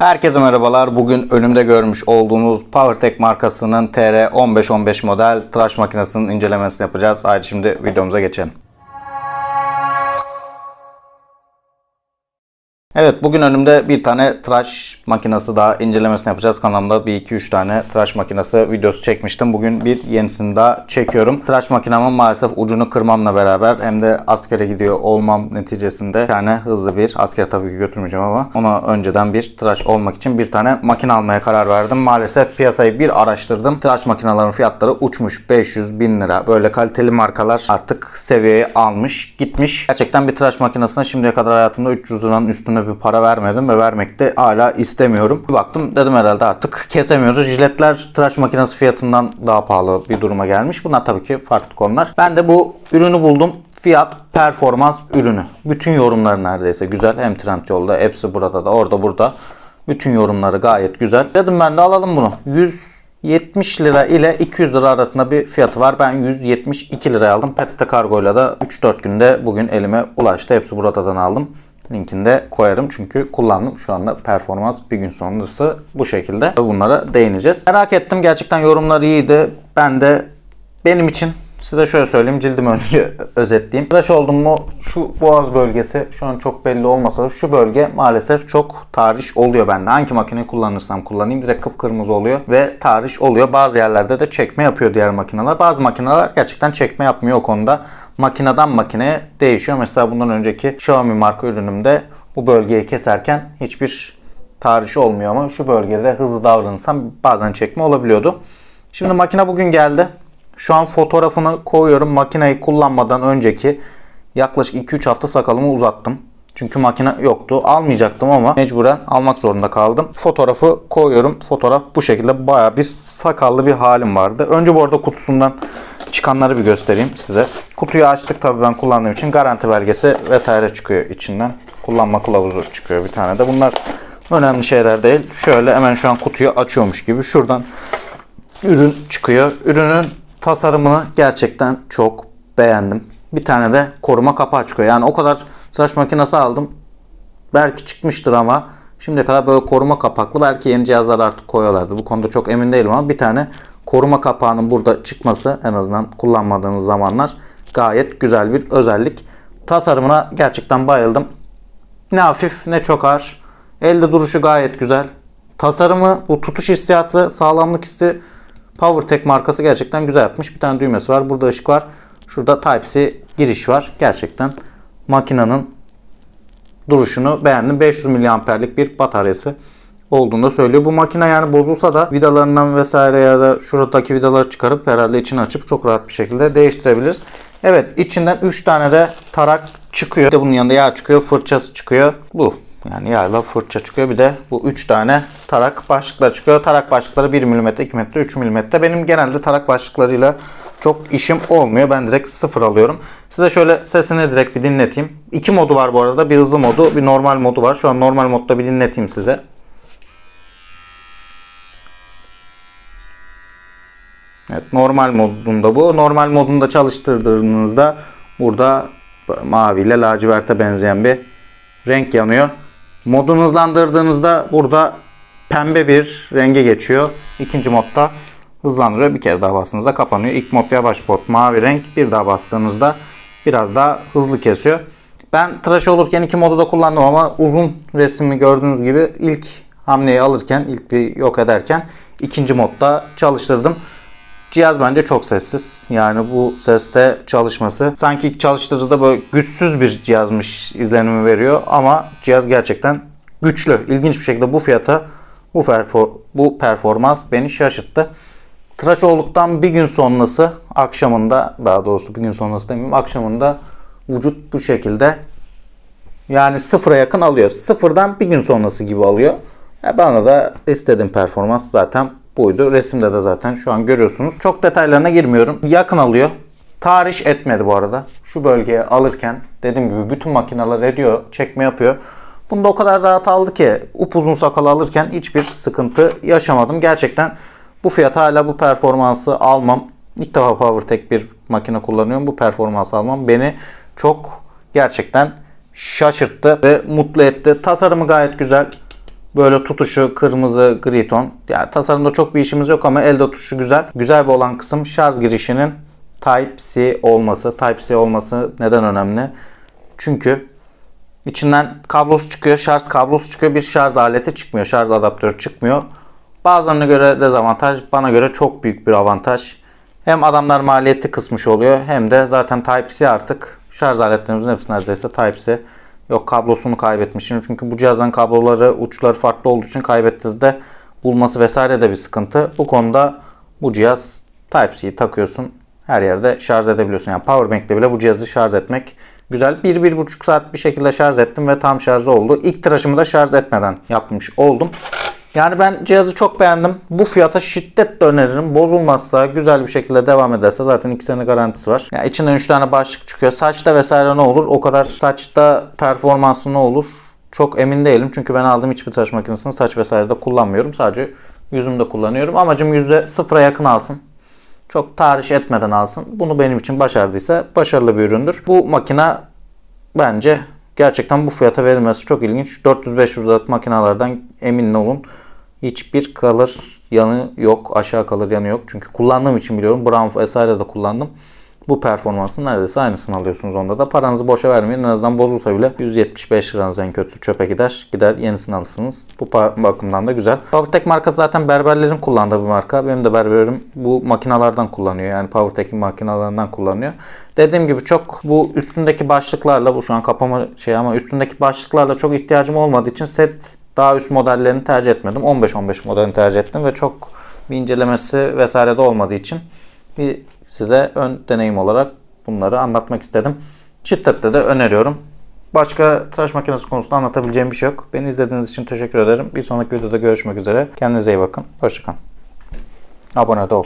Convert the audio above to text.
Herkese merhabalar. Bugün önümde görmüş olduğunuz PowerTech markasının TR1515 model tıraş makinesinin incelemesini yapacağız. Haydi şimdi videomuza geçelim. Evet bugün önümde bir tane tıraş makinesi daha incelemesini yapacağız. Kanalımda bir iki üç tane tıraş makinesi videosu çekmiştim. Bugün bir yenisini daha çekiyorum. Tıraş makinamın maalesef ucunu kırmamla beraber hem de askere gidiyor olmam neticesinde bir tane hızlı bir asker tabii ki götürmeyeceğim ama ona önceden bir tıraş olmak için bir tane makine almaya karar verdim. Maalesef piyasayı bir araştırdım. Tıraş makinelerin fiyatları uçmuş 500 bin lira. Böyle kaliteli markalar artık seviyeye almış gitmiş. Gerçekten bir tıraş makinesine şimdiye kadar hayatımda 300 liranın üstünde bir para vermedim ve vermek de hala istemiyorum. Bir baktım dedim herhalde artık kesemiyoruz. Jiletler tıraş makinesi fiyatından daha pahalı bir duruma gelmiş. Bunlar tabii ki farklı konular. Ben de bu ürünü buldum. Fiyat performans ürünü. Bütün yorumları neredeyse güzel. Hem Trendyol'da hepsi burada da orada burada. Bütün yorumları gayet güzel. Dedim ben de alalım bunu. 170 lira ile 200 lira arasında bir fiyatı var. Ben 172 liraya aldım. PTT kargoyla da 3-4 günde bugün elime ulaştı. Hepsi buradan aldım. Linkini de koyarım çünkü kullandım. Şu anda performans bir gün sonrası bu şekilde. Bunlara değineceğiz. Merak ettim. Gerçekten yorumlar iyiydi. Ben de benim için size şöyle söyleyeyim. Cildimi önce özetleyeyim. Tıraş oldum mu şu boğaz bölgesi şu an çok belli olmasa da şu bölge maalesef çok tahriş oluyor bende. Hangi makineyi kullanırsam kullanayım direkt kıpkırmızı oluyor ve tahriş oluyor. Bazı yerlerde de çekme yapıyor diğer makineler. Bazı makineler gerçekten çekme yapmıyor o konuda makineden makineye değişiyor. Mesela bundan önceki Xiaomi marka ürünümde bu bölgeyi keserken hiçbir tahriş olmuyor ama şu bölgede hızlı davranırsam bazen çekme olabiliyordu. Şimdi makine bugün geldi. Şu an fotoğrafını koyuyorum. Makineyi kullanmadan önceki yaklaşık 2-3 hafta sakalımı uzattım. Çünkü makine yoktu. Almayacaktım ama mecburen almak zorunda kaldım. Fotoğrafı koyuyorum. Fotoğraf bu şekilde baya bir sakallı bir halim vardı. Önce bu arada kutusundan çıkanları bir göstereyim size. Kutuyu açtık tabii ben kullandığım için garanti belgesi vesaire çıkıyor içinden. Kullanma kılavuzu çıkıyor bir tane de. Bunlar önemli şeyler değil. Şöyle hemen şu an kutuyu açıyormuş gibi şuradan ürün çıkıyor. Ürünün tasarımını gerçekten çok beğendim. Bir tane de koruma kapağı çıkıyor. Yani o kadar tıraş makinesi aldım. Belki çıkmıştır ama şimdiye kadar böyle koruma kapaklı belki yeni cihazlar artık koyuyorlardı. Bu konuda çok emin değilim ama bir tane koruma kapağının burada çıkması en azından kullanmadığınız zamanlar gayet güzel bir özellik. Tasarımına gerçekten bayıldım. Ne hafif ne çok ağır. Elde duruşu gayet güzel. Tasarımı, bu tutuş hissiyatı, sağlamlık hissi PowerTech markası gerçekten güzel yapmış. Bir tane düğmesi var. Burada ışık var. Şurada Type-C giriş var. Gerçekten makinenin duruşunu beğendim. 500 miliamperlik bir bataryası olduğunu söylüyor. Bu makine yani bozulsa da vidalarından vesaire ya da şuradaki vidaları çıkarıp herhalde içini açıp çok rahat bir şekilde değiştirebiliriz. Evet içinden 3 tane de tarak çıkıyor. Bir de bunun yanında yağ çıkıyor, fırçası çıkıyor. Bu yani yağla fırça çıkıyor. Bir de bu 3 tane tarak başlıklar çıkıyor. Tarak başlıkları 1 mm, 2 mm, 3 mm. Benim genelde tarak başlıklarıyla çok işim olmuyor. Ben direkt sıfır alıyorum. Size şöyle sesini direkt bir dinleteyim. İki modu var bu arada. Bir hızlı modu, bir normal modu var. Şu an normal modda bir dinleteyim size. Evet normal modunda bu. Normal modunda çalıştırdığınızda burada mavi ile laciverte benzeyen bir renk yanıyor. Modunu hızlandırdığınızda burada pembe bir renge geçiyor. İkinci modda hızlandırıyor. Bir kere daha bastığınızda kapanıyor. İlk mod yavaş mod mavi renk. Bir daha bastığınızda biraz daha hızlı kesiyor. Ben tıraş olurken iki modu da kullandım ama uzun resmi gördüğünüz gibi ilk hamleyi alırken, ilk bir yok ederken ikinci modda çalıştırdım. Cihaz bence çok sessiz. Yani bu seste çalışması sanki çalıştırıcıda böyle güçsüz bir cihazmış izlenimi veriyor ama cihaz gerçekten güçlü. İlginç bir şekilde bu fiyata bu, perfor bu performans beni şaşırttı. Tıraş olduktan bir gün sonrası akşamında daha doğrusu bir gün sonrası demeyeyim akşamında vücut bu şekilde yani sıfıra yakın alıyor. Sıfırdan bir gün sonrası gibi alıyor. E bana da istediğim performans zaten buydu. Resimde de zaten şu an görüyorsunuz. Çok detaylarına girmiyorum. Yakın alıyor. Tahriş etmedi bu arada. Şu bölgeye alırken dediğim gibi bütün makineler ediyor. Çekme yapıyor. Bunda o kadar rahat aldı ki upuzun sakal alırken hiçbir sıkıntı yaşamadım. Gerçekten bu fiyata hala bu performansı almam. İlk defa PowerTech bir makine kullanıyorum. Bu performansı almam beni çok gerçekten şaşırttı ve mutlu etti. Tasarımı gayet güzel. Böyle tutuşu kırmızı gri ton. Yani tasarımda çok bir işimiz yok ama elde tutuşu güzel. Güzel bir olan kısım şarj girişinin Type-C olması. Type-C olması neden önemli? Çünkü içinden kablosu çıkıyor, şarj kablosu çıkıyor. Bir şarj aleti çıkmıyor, şarj adaptörü çıkmıyor. Bazılarına göre dezavantaj, bana göre çok büyük bir avantaj. Hem adamlar maliyeti kısmış oluyor hem de zaten Type-C artık şarj aletlerimizin hepsi neredeyse Type-C. Yok kablosunu kaybetmişim. Çünkü bu cihazın kabloları, uçları farklı olduğu için kaybettiğinizde bulması vesaire de bir sıkıntı. Bu konuda bu cihaz Type-C'yi takıyorsun. Her yerde şarj edebiliyorsun. Yani powerbank'le bile bu cihazı şarj etmek güzel. 1-1,5 saat bir şekilde şarj ettim ve tam şarjda oldu. İlk tıraşımı da şarj etmeden yapmış oldum. Yani ben cihazı çok beğendim. Bu fiyata şiddetle öneririm. Bozulmazsa, güzel bir şekilde devam ederse zaten 2 sene garantisi var. Yani içinden 3 tane başlık çıkıyor. Saçta vesaire ne olur? O kadar saçta performansı ne olur? Çok emin değilim. Çünkü ben aldığım hiçbir tıraş makinesini saç vesaire de kullanmıyorum. Sadece yüzümde kullanıyorum. Amacım yüzde sıfıra yakın alsın. Çok tahriş etmeden alsın. Bunu benim için başardıysa başarılı bir üründür. Bu makine bence gerçekten bu fiyata verilmesi çok ilginç. 400-500 liralık makinelerden emin olun. Hiçbir kalır yanı yok. Aşağı kalır yanı yok. Çünkü kullandığım için biliyorum. Brown vesaire de kullandım. Bu performansın neredeyse aynısını alıyorsunuz onda da. Paranızı boşa vermeyin. En azından bozulsa bile 175 liranız en kötü çöpe gider. Gider yenisini alırsınız. Bu bakımdan da güzel. PowerTech markası zaten berberlerin kullandığı bir marka. Benim de berberim bu makinalardan kullanıyor. Yani PowerTech'in makinalarından kullanıyor. Dediğim gibi çok bu üstündeki başlıklarla bu şu an kapama şey ama üstündeki başlıklarla çok ihtiyacım olmadığı için set daha üst modellerini tercih etmedim. 15-15 modelini tercih ettim ve çok bir incelemesi vesaire de olmadığı için bir size ön deneyim olarak bunları anlatmak istedim. Şiddetle de öneriyorum. Başka tıraş makinesi konusunda anlatabileceğim bir şey yok. Beni izlediğiniz için teşekkür ederim. Bir sonraki videoda görüşmek üzere. Kendinize iyi bakın. Hoşçakalın. Abone de ol.